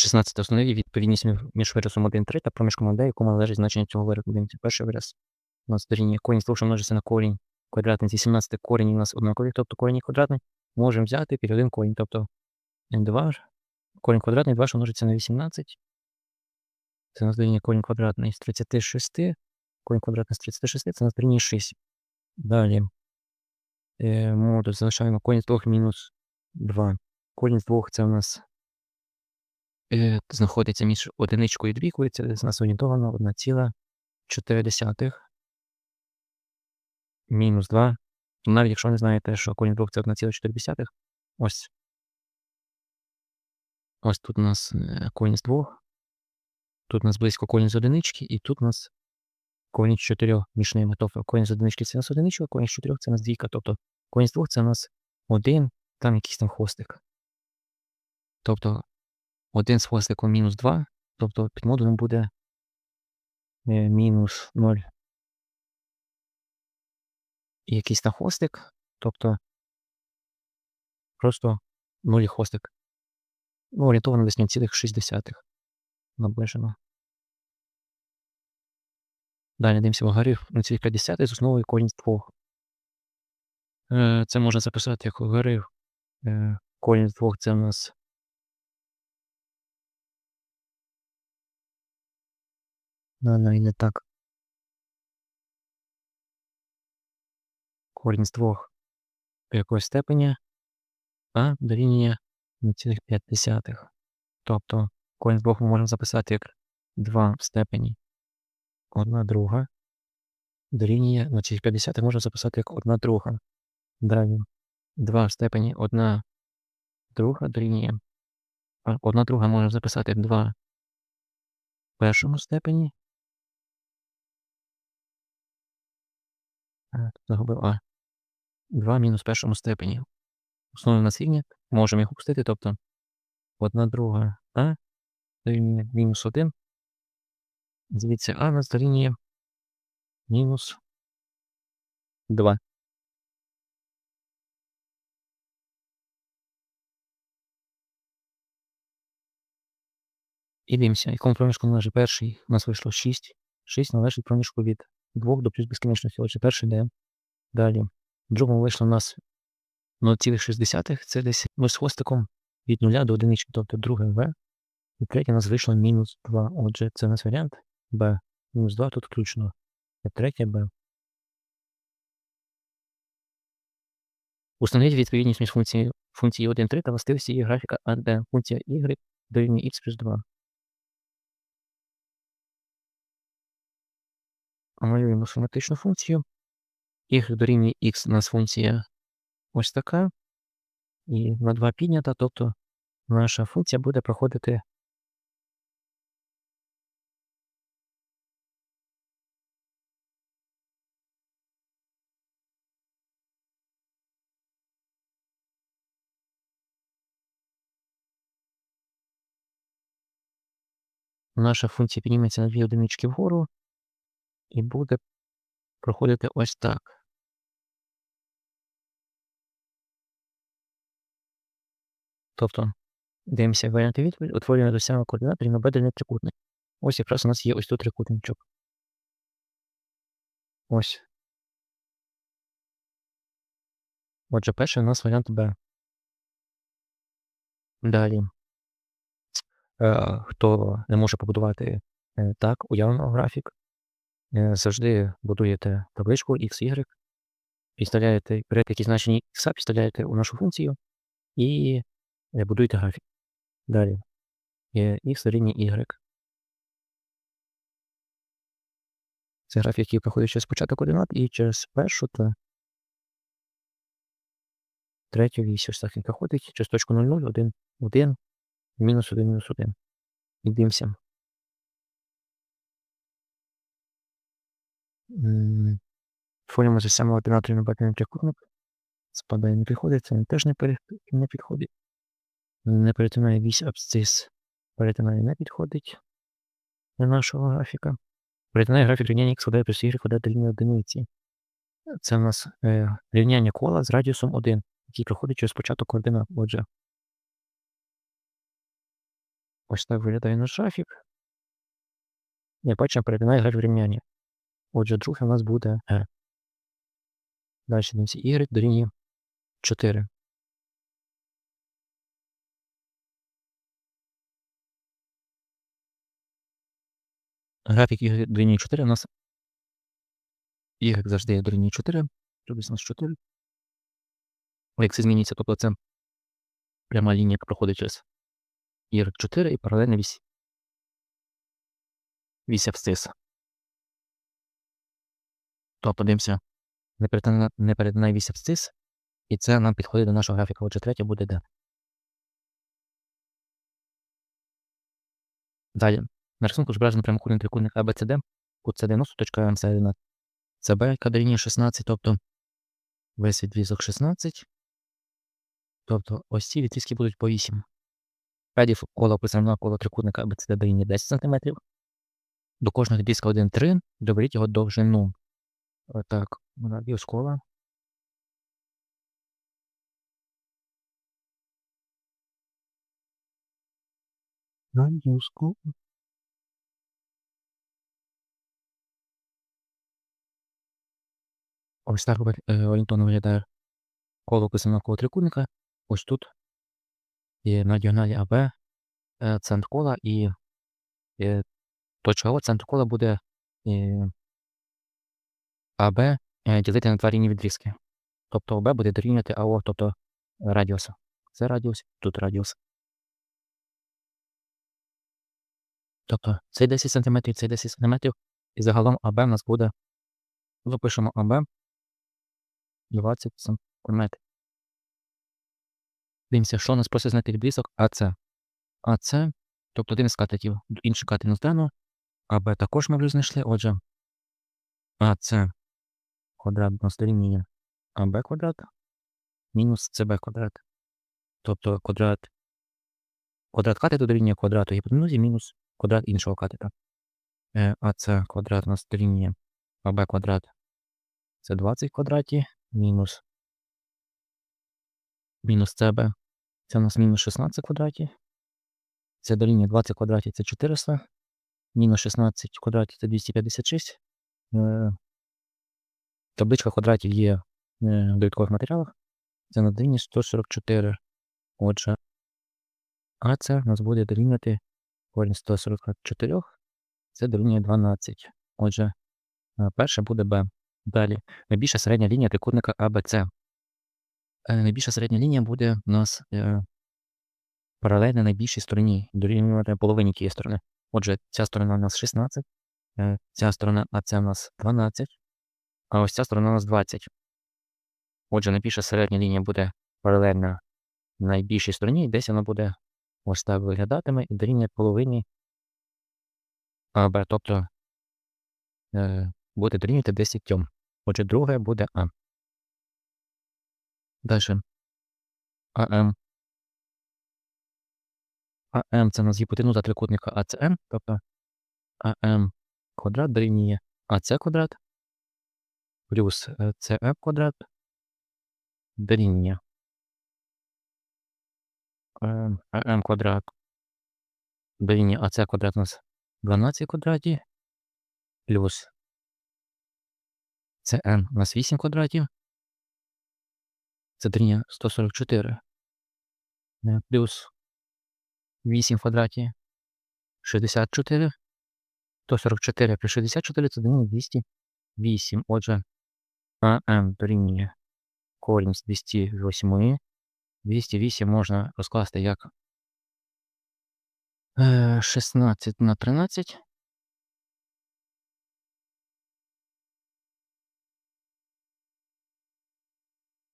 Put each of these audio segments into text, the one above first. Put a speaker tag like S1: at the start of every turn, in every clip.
S1: 16 встановив відповідність між виразом 1, 3 та проміжком 1, якому належить значення цього виразу. Дивимося. Перший вираз у нас дорівнює корінь двох, що множиться на корінь квадратний зі 17 корінь у нас однаковий, тобто корінь квадратний. Можемо взяти під один корінь, тобто 2, корінь квадратний 2, що множиться на 18. Це у нас корінь квадратний з 36, корінь квадратний з 36, це у нас дорівнює 6. Далі е, модуль залишаємо корінь з 2 мінус 2. Корінь з 2 це у нас е, знаходиться між одиничкою і двійкою, це у нас орієнтовано 1,4 мінус 2. Навіть якщо не знаєте, що корінь 2 це 1,4, ось. Ось тут у нас е, корінь з 2. Тут у нас близько корінь з одинички, і тут у нас корінь з 4 між ними. Тобто корінь з одинички це у нас одиничка, корінь з 4 це у нас двійка. Тобто корінь з 2 це у нас 1, там якийсь там хвостик. Тобто 1 з хвостиком мінус 2, тобто під модулем буде е, мінус 0. І якийсь там хвостик, тобто просто 0 хвостик. Ну, орієнтовано десь 0,6 наближено. Далі дивимося вгорі 0,5 з основою корінь з 2. Е, Це можна записати як вгорі. Е, корінь з 2 це у нас Ну, ну і не так. Корінь з 2 якогось степеня, а дорівнює 0,5. Тобто корінь з 2 ми можемо записати як 2 в степені 1 друга. Дорівнює 0,5 можна записати як 1 друга. Далі 2 в степені 1 друга дорівнює. 1 друга можна записати як 2 в першому степені. Загубив А. 2 мінус першому степені. Основний у нас. Можемо їх опустити, тобто 1 друга А дорівнює мінус 1. Звідси А нас дорівнює мінус 2. І дивимося, якому проміжку належить перший. У нас вийшло 6. 6 належить проміжку від 2 до плюс безкінечності. Отже, перший йде. Далі. В другому вийшло у нас 0,6. Це десь ми з хвостиком від 0 до 1, тобто друге В. І третє у нас вийшло мінус 2. Отже, це у нас варіант Б. Мінус 2 тут включно. І третє Б. Установіть відповідність між функцією функції 1, 3 та властивості її графіка АД. Функція y дорівнює x плюс 2. Малюємо схематичну функцію. y дорівнює x у нас функція ось така. І на 2 піднята, тобто наша функція буде проходити наша функція підніметься на дві одинички вгору і буде проходити ось так. Тобто, дивимося варіанти відповідь, утворюємо до досягнення координат рівнобедрений трикутник. Ось якраз у нас є ось тут трикутничок. Ось. Отже, перший у нас варіант Б. Далі. Е, хто не може побудувати е, так, уявно графік, завжди будуєте табличку x, y, підставляєте перед які значення x, підставляєте у нашу функцію і будуєте графік. Далі. x дорівнює y. Це графік, який проходить через початок координат і через першу та третю вісь. Ось так він проходить через точку 0, 0, 1, 1, мінус 1, мінус 1. І дивимося. Формула же саме ординатор на трикутник. Спадає не підходить, це теж не, пере... не підходить. Не перетинає вісь абсцис. Перетинає не підходить для нашого графіка. Перетинає графік рівняння x квадрат плюс y квадрат дорівнює одиниці. Це у нас е, рівняння кола з радіусом 1, який проходить через початок координат. Отже, Ось так виглядає наш графік. Як бачимо, перетинає графік рівняння. Отже, друге у нас буде Г. Далі дивимося Y дорівнює 4. Графік Y дорівнює 4 у нас Y завжди дорівнює 4. Тобто у нас 4. Як це зміниться, тобто це пряма лінія, яка проходить через Y4 і паралельна вісь. Вісь абсциса. Тобто дивимося, не перетинає вісь абсцис, і це нам підходить до нашого графіка. Отже, третє буде D. Далі. На рисунку зображено прямокутний трикутник ABCD, кут це 90, точка М це 11. Це яка дорівнює 16, тобто весь відрізок 16. Тобто ось ці відрізки будуть по 8. Педів кола описано навколо трикутника ABCD дорівнює 10 см. До кожного відрізка 1 3, доберіть його довжину. Отак, радіус кола. Радіус кола. Ось так орієнтовно виглядає коло навколо трикутника. Ось тут є на діагоналі АБ е, центр кола і е, точка О, центр кола буде е, АБ е, ділити на два рівні відрізки. Тобто ОБ буде дорівнювати АО, тобто радіуса. Це радіус, тут радіус. Тобто цей 10 см, цей 10 см, і загалом АБ у нас буде. Запишемо АБ 20 см. Дивимося, що у нас просить знайти відрізок АЦ. АЦ, тобто один з катетів, інший катет не здано. АБ також ми вже знайшли. Отже, АЦ квадрат нас дорівнює АБ квадрат мінус ЦБ квадрат. Тобто квадрат квадрат катету дорівнює квадрату гіпотенузі мінус квадрат іншого катета. Е, АЦ квадрат нас дорівнює АБ квадрат. Це 20 в квадраті мінус мінус ЦБ. Це у нас мінус 16 в квадраті. Це дорівнює 20 в квадраті це 400. Мінус 16 в квадраті це 256. Е, табличка квадратів є е, в довідкових матеріалах. Це на дорівнює 144. Отже, а це у нас буде дорівнювати корінь 144. Це дорівнює 12. Отже, е, перше буде Б. Далі. Найбільша середня лінія трикутника АБЦ. Найбільша середня лінія буде у нас е, паралельна найбільшій стороні, дорівнювати половині тієї сторони. Отже, ця сторона у нас 16, е, ця сторона АЦ у нас 12, а ось ця сторона у нас 20. Отже, найбільша середня лінія буде паралельна найбільшій стороні, і десь вона буде ось так виглядатиме і дорівнює половині АБ, тобто е, буде дорівнювати 10. Отже, друге буде А. Далі. АМ. АМ це у нас гіпотенуза трикутника АЦМ, тобто АМ квадрат дорівнює АЦ квадрат плюс СФ квадрат дорівнює АМ квадрат дорівнює АЦ квадрат у нас 12 квадратів плюс СН у нас 8 квадратів. Це дорівнює 144 плюс 8 в квадраті 64. 144 плюс 64 це дорівнює 208. Отже, АМ дорівнює корінь з 208. 208 можна розкласти як 16 на 13.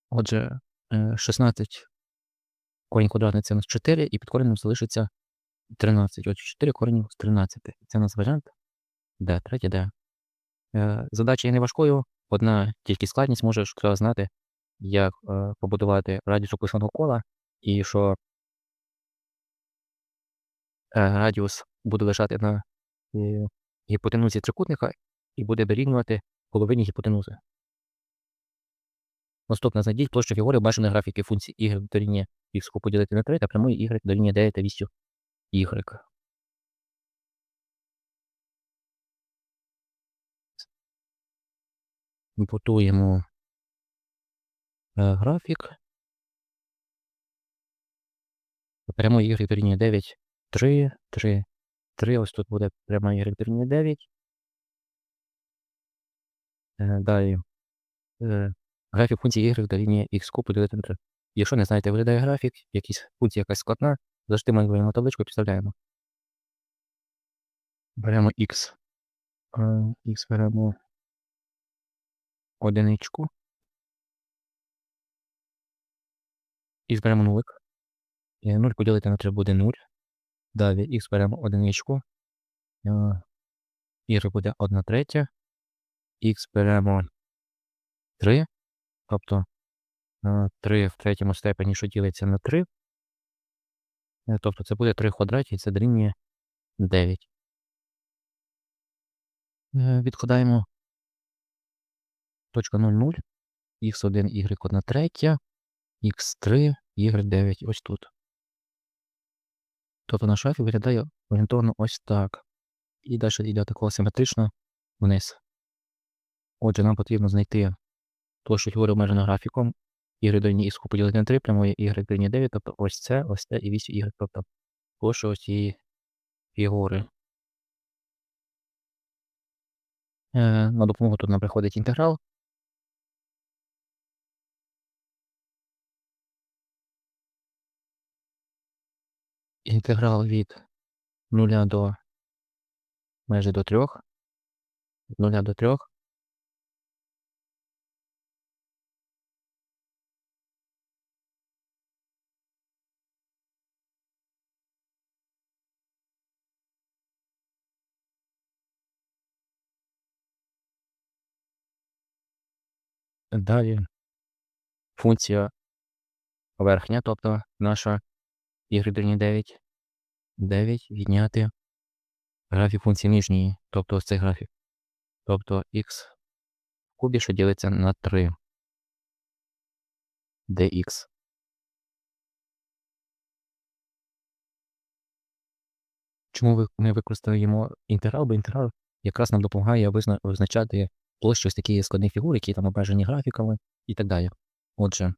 S1: Отже, 16 корінь квадратний це у нас 4, і під коренем залишиться 13. Отже, 4 корені з 13. Це у нас варіант Д, третє Д. Е, задача є не важкою, одна тільки складність можеш знати, як е, побудувати радіус описаного кола, і що е, радіус буде лежати на гіпотенузі трикутника і буде дорівнювати половині гіпотенузи. Наступне знайдіть площу фігури бажаної графіки функції y дорівнює x поділити на 3 та прямої y дорівнює 9 та 8 y. Будуємо е, графік. Прямо y дорівнює 9, 3, 3, 3. Ось тут буде прямо y дорівнює 9. Е, Далі. е, Графік функції y дорівнює x куб поділити на 3. Якщо не знаєте, виглядає графік, якісь функція якась складна, завжди ми вибираємо табличку і підставляємо. Беремо x. X беремо одиничку. І зберемо нулик. І 0 поділити на 3 буде 0. Далі х беремо одиничку. е, Y буде 1 третя. Х беремо 3. Тобто е, 3 в третьому степені, що ділиться на 3. Е, Тобто це буде 3 в квадраті, і це дорівнює 9. Е, Відкладаємо точка 0, 0, х1, y1 третя, х3, y9 ось тут. Тобто наш графік виглядає орієнтовно ось так. І далі йде тако симетрично вниз. Отже, нам потрібно знайти площу фігури обмежено графіком. Y дорівнює х поділити на 3, прямої y дорівнює 9, тобто ось це, ось це і вісь y, тобто площа ось цієї фігури. Е, на допомогу тут нам приходить інтеграл. Інтеграл від 0 до майже до 3. Від 0 до 3. Далі функція верхня, тобто наша y дорівнює 9. 9 відняти графік функції нижньої, тобто ось цей графік. Тобто х в кубі, що ділиться на 3 dx. Чому ми використовуємо інтеграл? Бо інтеграл якраз нам допомагає визначати площу ось таких складних фігур, які там обмежені графіками і так далі. Отже,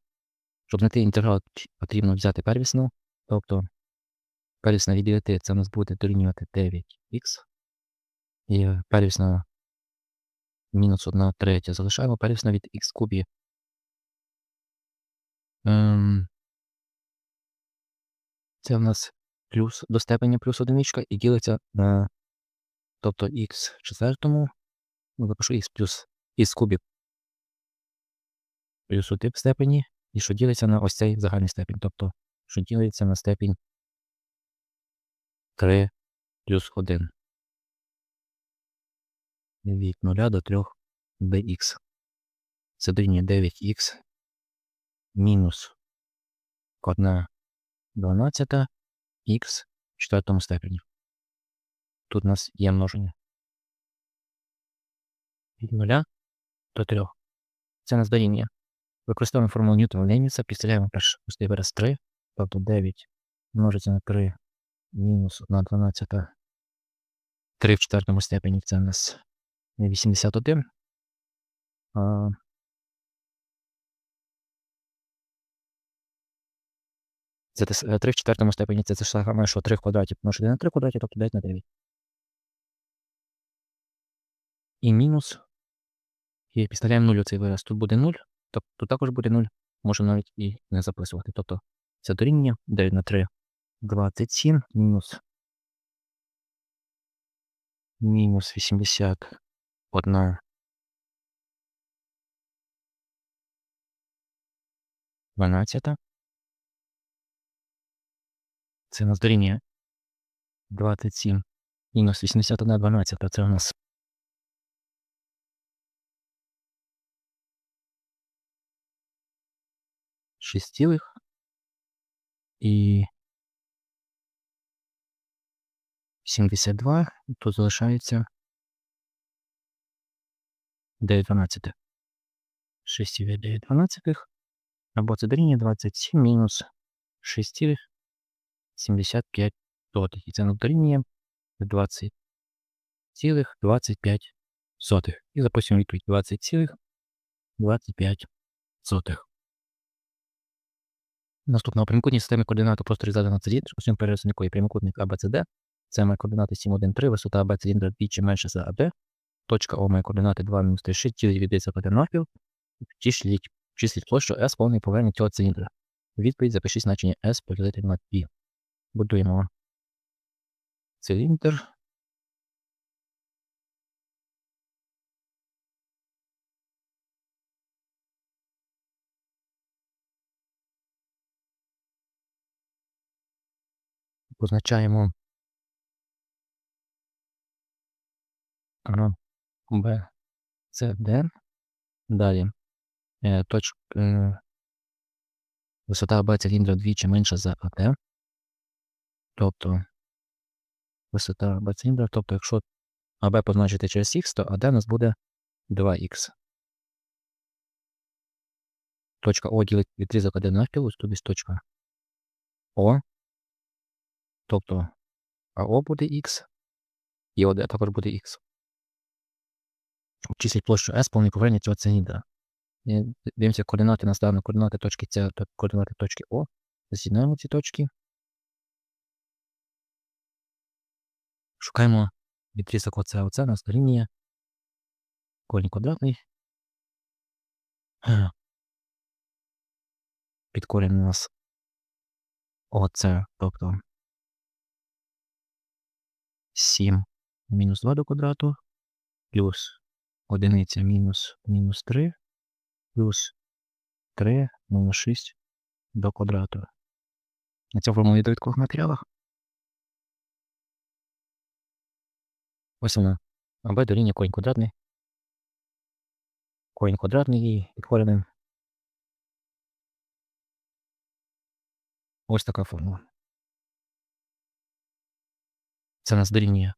S1: щоб знайти інтеграл, потрібно взяти первісну, тобто первісна відділити, це у нас буде дорівнювати 9х. І первісна мінус 1 третя залишаємо, первісна від х кубі. Ем, це в нас плюс до степені плюс одиничка і ділиться на тобто х четвертому, ну, запишу х плюс х кубі плюс 1 в степені, і що ділиться на ось цей загальний степінь, тобто що ділиться на степінь 3 плюс 1 від 0 до 3 dx. Це дорівнює 9х мінус 1 12 х в четвертому степені. Тут у нас є множення. Від 0 до 3. Це нас дорівнює. Використовуємо формулу Ньютона Лейбніца, підставляємо перший пустий вираз 3, тобто 9 множиться на 3 мінус 1 12. 3 в четвертому степені це у нас 81. А, Це те с- е, 3 в четвертому степені це саме, що 3 в квадраті помножити на 3 в квадраті, тобто 9 на 9. І мінус. І підставляємо 0 у цей вираз. Тут буде 0, тобто тут також буде 0. Можемо навіть і не записувати. Тобто це дорівнює 9 на 3 27 мінус мінус 81 12. Це у нас дорівнює 27 мінус 81 12. Це у нас шість цілих і 72. Тут залишається 9 12. 6 9 12. Або це дорівнює 27 мінус 6,75. І це дорівнює 20,25. І записуємо відповідь 20,25. 25 сотих. Наступна прямокутність системи координат у просторі задана циліндр, усім перерізом якої прямокутник ABCD, це має координати 7, 1, 3, висота АБ циліндра двічі менше за АБ, точка О має координати 2, мінус 3, 6, тілі віддається один навпіл, числіть, числіть площу S повний повернення цього циліндра. Відповідь запишіть значення S поділити на π. Будуємо циліндр. Позначаємо Б, С, Д. Далі. Е, точ, е, висота АБ циліндра вдвічі менша за АД. Тобто висота АБ циліндра, тобто, якщо АБ позначити через Х, то АД у нас буде 2х. Точка О ділить відрізок АД навпіл, ось тут точка О. Тобто АО буде Х, і ОД також буде Х. Обчисліть площу S повний повернення цього циліндра. І Дивимося координати нас дано координати точки С та координати точки О. З'єднаємо ці точки. Шукаємо відрізок ОЦ. ОЦ у нас лінія. Корінь квадратний. Під корінь у нас ОЦ, тобто 7 мінус 2 до квадрату, плюс одиниця мінус мінус 3, плюс 3 мінус 6 до квадрату. На цьому формулі довідкових матеріалах. Ось вона. АБ дорівнює корінь квадратний. Корінь квадратний і під. Ось така формула. Це нас дорівнює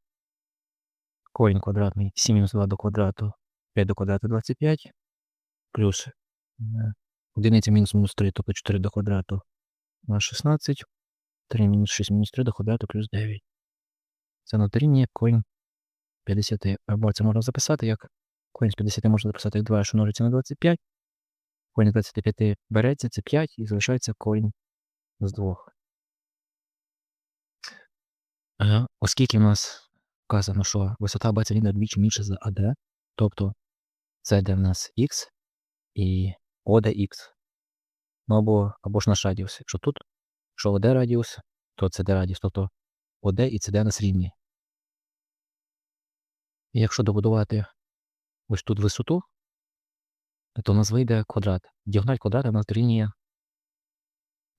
S1: корінь квадратний 7 мінус 2 до квадрату 5 до квадрату 25, плюс е, одиниця мінус мінус 3, тобто 4 до квадрату на 16, 3 мінус 6 мінус 3 до квадрату плюс 9. Це на дорівнює корінь 50. Або це можна записати як корінь з 50 можна записати як 2, що множиться на 25. Корінь з 25 береться, це 5 і залишається корінь з 2. Оскільки в нас вказано, що висота Б циліндра двічі менше за АД, тобто це де в нас Х і ОДХ. Ну або, або ж наш радіус. Якщо тут, що ОД радіус, то це Д радіус, тобто ОД і ЦД у нас рівні. І якщо добудувати ось тут висоту, то у нас вийде квадрат. Діагональ квадрата у нас дорівнює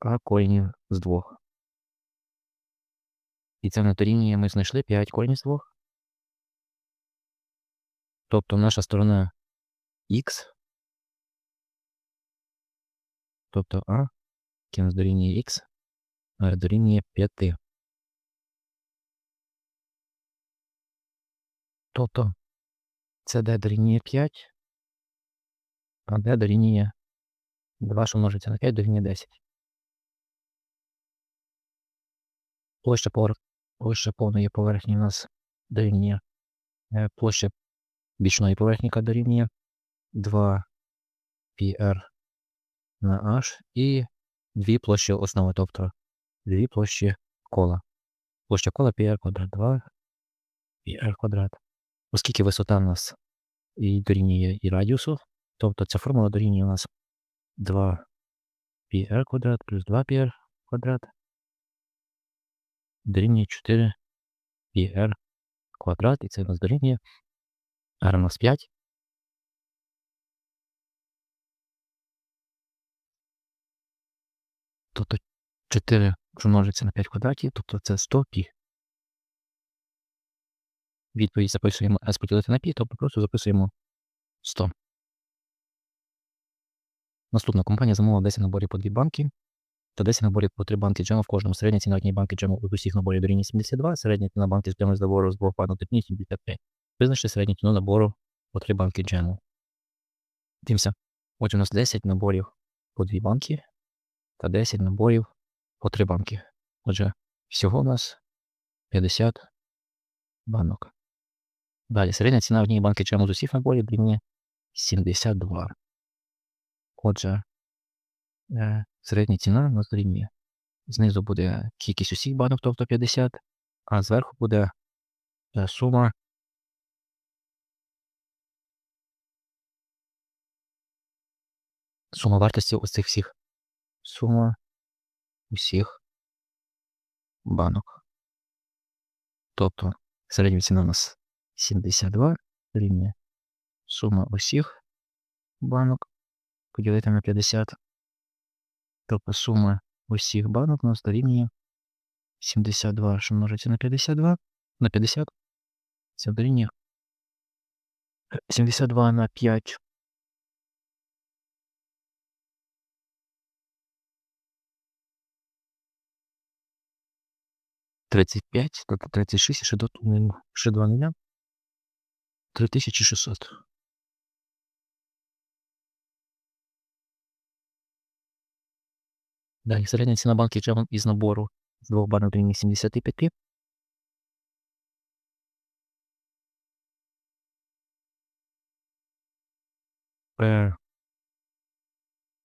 S1: А корінів з двох. І це на дорівнює ми знайшли 5 корінь двох. Тобто наша сторона Х, тобто А, яке нас дорівнює Х, дорівнює 5. Тобто це D дорівнює 5, а D дорівнює 2, що множиться на 5 дорівнює 10. Площа повер... Площа повної поверхні у нас дорівнює. Е, площа бічної поверхні дорівнює 2 PR на H і дві площі основи, тобто дві площі кола. Площа кола PR квадрат 2 PR квадрат. Оскільки висота у нас і дорівнює і радіусу, тобто ця формула дорівнює у нас 2 PR квадрат плюс 2 PR квадрат дорівнює 4 πr квадрат, і це у нас дорівнює r у нас 5. Тобто 4 множиться на 5 квадратів, тобто це 100 пі. Відповідь записуємо s поділити на пі, тобто просто записуємо 100. Наступна компанія замовила 10 наборів по 2 банки та 10 наборів по 3 банки джему в кожному. Середня ціна однієї банки джему у усіх наборів дорівнює 72, середня ціна банки з джему з набору з двох банок дорівнює 75. Визначте середню ціну набору по 3 банки джему. Дивимося. Отже, у нас 10 наборів по 2 банки та 10 наборів по 3 банки. Отже, всього у нас 50 банок. Далі, середня ціна однієї банки джему з усіх наборів дорівнює 72. Отже, середня ціна у нас дорівнює. Знизу буде кількість усіх банок, тобто 50, а зверху буде е, сума сума вартості ось цих всіх. Сума усіх банок. Тобто середня ціна у нас 72 дорівнює сума усіх банок поділити на 50. Тобто сума усіх банок у нас дорівнює 72, що множиться на 52, на 50. Це дорівнює 72 на 5. Тридцять п'ять, тридцять шість, ще до ще два нуля. Три тисячі шістсот. Далі середня ціна банки джемом із набору з двох банок рівні 75. Е,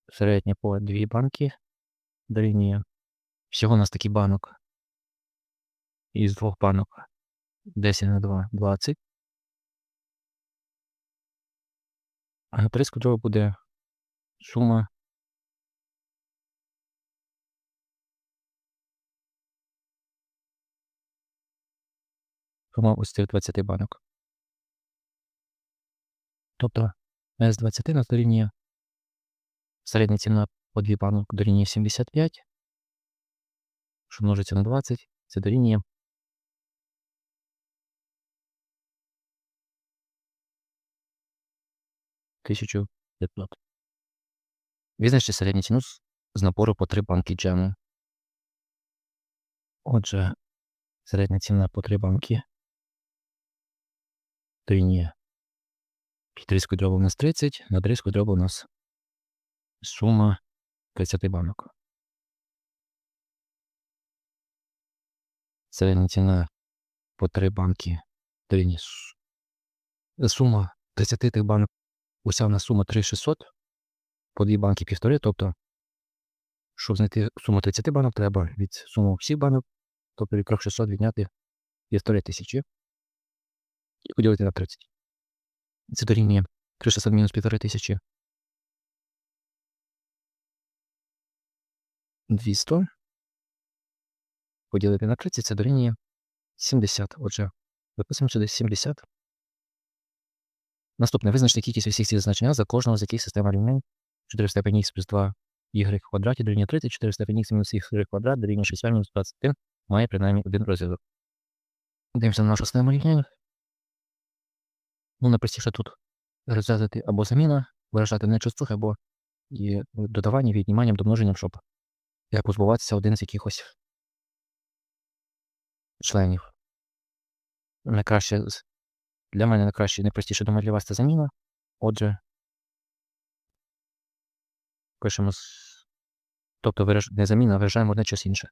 S1: Середня по дві банки дорівнює. Всього у нас такий банок. Із двох банок 10 на 2 20. А на 3 буде сума сума ось цих 20 банок. Тобто з 20 нас дорівнює середня ціна по 2 банок дорівнює 75, що множиться на 20, це дорівнює тисячу 500. Визначте середню ціну з набору по 3 банки джему. Отже, середня ціна по 3 банки дорівнює під різку дробу у нас 30, над різку дробу у нас сума 30 банок. Середня ціна по 3 банки дорівнює сума 30 тих банок. Уся в нас сума 3600, по 2 банки півтори, тобто, щоб знайти суму 30 банок, треба від суми всіх банок, тобто від 3600 відняти півтори тисячі і поділити на 30. Це дорівнює 3600 мінус півтори тисячі. 200 поділити на 30, це дорівнює 70. Отже, виписуємо сюди 70. Наступне. Визначте кількість усіх цих значення за кожного з яких система рівнянь 4 в степені х плюс 2 y в квадраті дорівнює 30, 4 в степені х мінус y квадрат дорівнює 6 мінус 21 має принаймні один розв'язок. Дивимося на нашу систему рівнянь. Ну, найпростіше тут розв'язати або заміна, виражати не частух, або і додавання, відніманням, домноженням, щоб як позбуватися один з якихось членів. Найкраще для мене найкраще найпростіше думаю для вас це заміна. Отже, пишемо з... Тобто вираж... не заміна, а виражаємо одне щось інше.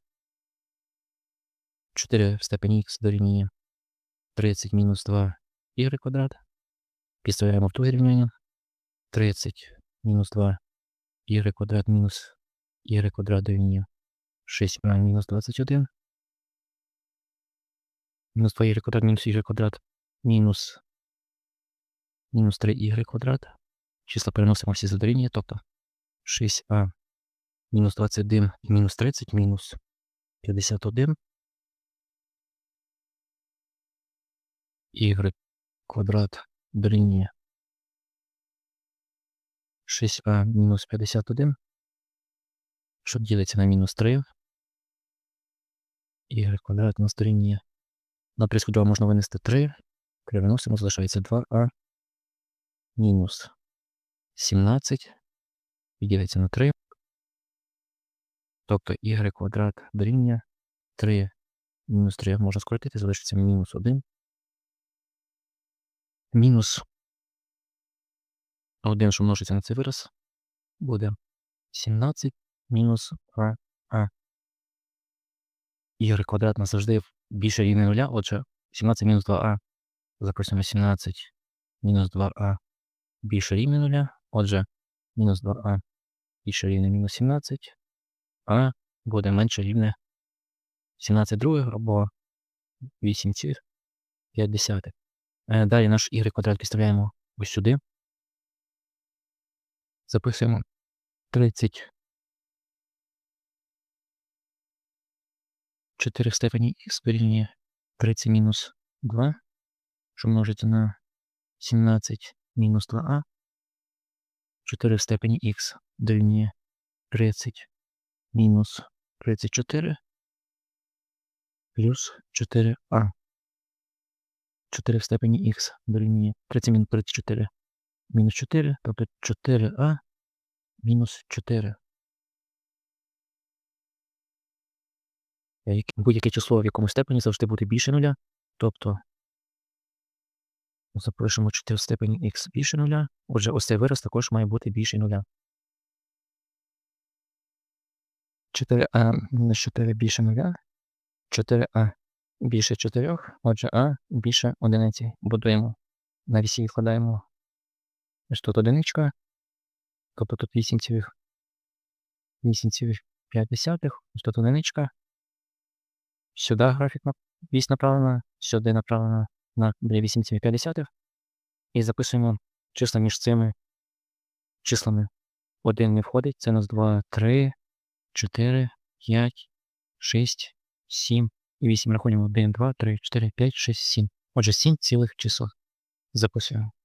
S1: 4 в степені х дорівнює 30 мінус 2 y квадрат. Підставляємо в друге рівняння. 30 мінус 2 y квадрат мінус y квадрат дорівнює 6 мінус 21. Мінус 2 y квадрат мінус y квадрат мінус мінус 3 y квадрат. Числа переносимо всі за дорівнює, тобто 6а мінус 21 і мінус 30 мінус 51 y квадрат дорівнює 6а мінус 51, що ділиться на мінус 3. y квадрат у нас дорівнює. На триску 2 можна винести 3. Переносимо, залишається 2а мінус 17. І ділиться на 3. Тобто y квадрат дорівнює 3 мінус 3 можна скоротити, залишиться мінус 1. Мінус 1, що множиться на цей вираз, буде 17 мінус а, а. y квадрат у нас завжди більше рівне нуля, отже 17 мінус 2а. Записуємо 17 мінус 2а більше рівне нуля, отже мінус 2а більше рівне мінус 17, а буде менше рівне 17 других або 8,5. Е, Далі наш y квадрат підставляємо ось сюди. Записуємо 30 4 в степені х дорівнює 30 мінус 2, що множиться на 17 мінус 2а. 4 в степені х дорівнює 30 мінус 34 плюс 4а. 4 в степені х дорівнює 30 мінус 34 мінус 4, тобто 4а мінус 4. Е, Будь-яке число в якому степені завжди буде більше нуля. Тобто запишемо 4 в степені х більше нуля. Отже, ось цей вираз також має бути більше нуля. 4а мінус 4 більше нуля. 4а більше 4, отже а більше одиниці. Будуємо на вісі відкладаємо. Ось тут одиничка. Тобто тут 8,5. Ось тут одиничка. Сюди графік на вісь направлена, сюди направлена на буде 8,5. І записуємо числа між цими числами. 1 не входить, це у нас 2, 3, 4, 5, 6, 7 і 8. Рахуємо 1, 2, 3, 4, 5, 6, 7. Отже, 7 цілих чисел. Записуємо.